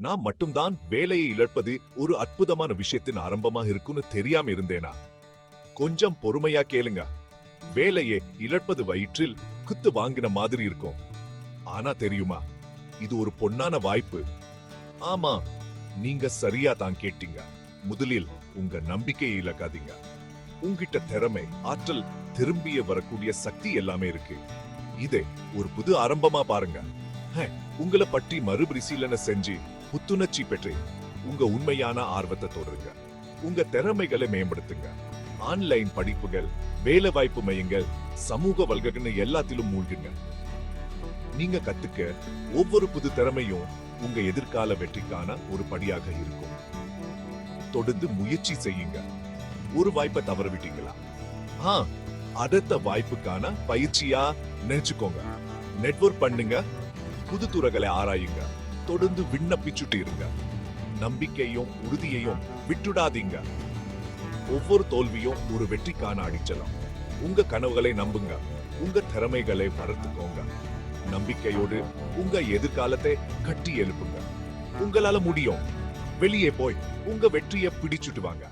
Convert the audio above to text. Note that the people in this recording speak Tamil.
நான் மட்டும்தான் வேலையை இழப்பது ஒரு அற்புதமான விஷயத்தின் ஆரம்பமா இருக்குன்னு தெரியாம இருந்தேனா? கொஞ்சம் பொறுமையா கேளுங்க. வேலையை இழப்பது வயிற்றில் குத்து வாங்கின மாதிரி இருக்கும். ஆனா தெரியுமா? இது ஒரு பொன்னான வாய்ப்பு. ஆமா நீங்க சரியா தான் கேட்டீங்க. முதலில் உங்க நம்பிக்கையை இழக்காதீங்க. உங்கிட்ட திறமை ஆற்றல் திரும்பிய வரக்கூடிய சக்தி எல்லாமே இருக்கு. இதை ஒரு புது ஆரம்பமா பாருங்க. ஹே, உங்களை பற்றி மறுபரிசீலனை செஞ்சு புத்துணர்ச்சி பெற்று. உங்க உண்மையான ஆர்வத்தை தொடருங்க. உங்க திறமைகளை மேம்படுத்துங்க. ஆன்லைன் படிப்புகள் வேலை வாய்ப்பு மையங்கள் சமூக வல்கன்னு எல்லாத்திலும் மூழ்குங்க. நீங்க கத்துக்க ஒவ்வொரு புது திறமையும் உங்க எதிர்கால வெற்றிக்கான ஒரு படியாக இருக்கும். தொடர்ந்து முயற்சி செய்யுங்க. ஒரு வாய்ப்பை தவற விட்டீங்களா ஆ அடுத்த வாய்ப்புக்கான பயிற்சியா நினைச்சுக்கோங்க. நெட்வொர்க் பண்ணுங்க. புது துறைகளை ஆராயுங்க. தொடர்ந்து விண்ணப்பிச்சுட்டு இருங்க நம்பிக்கையும் உறுதியையும் விட்டுடாதீங்க. ஒவ்வொரு தோல்வியும் ஒரு வெற்றிக்கான அடிச்சலம் உங்க கனவுகளை நம்புங்க. உங்க திறமைகளை வளர்த்துக்கோங்க. நம்பிக்கையோடு உங்க எதிர்காலத்தை கட்டி எழுப்புங்க. உங்களால முடியும். வெளியே போய் உங்க வெற்றியை பிடிச்சுட்டு வாங்க.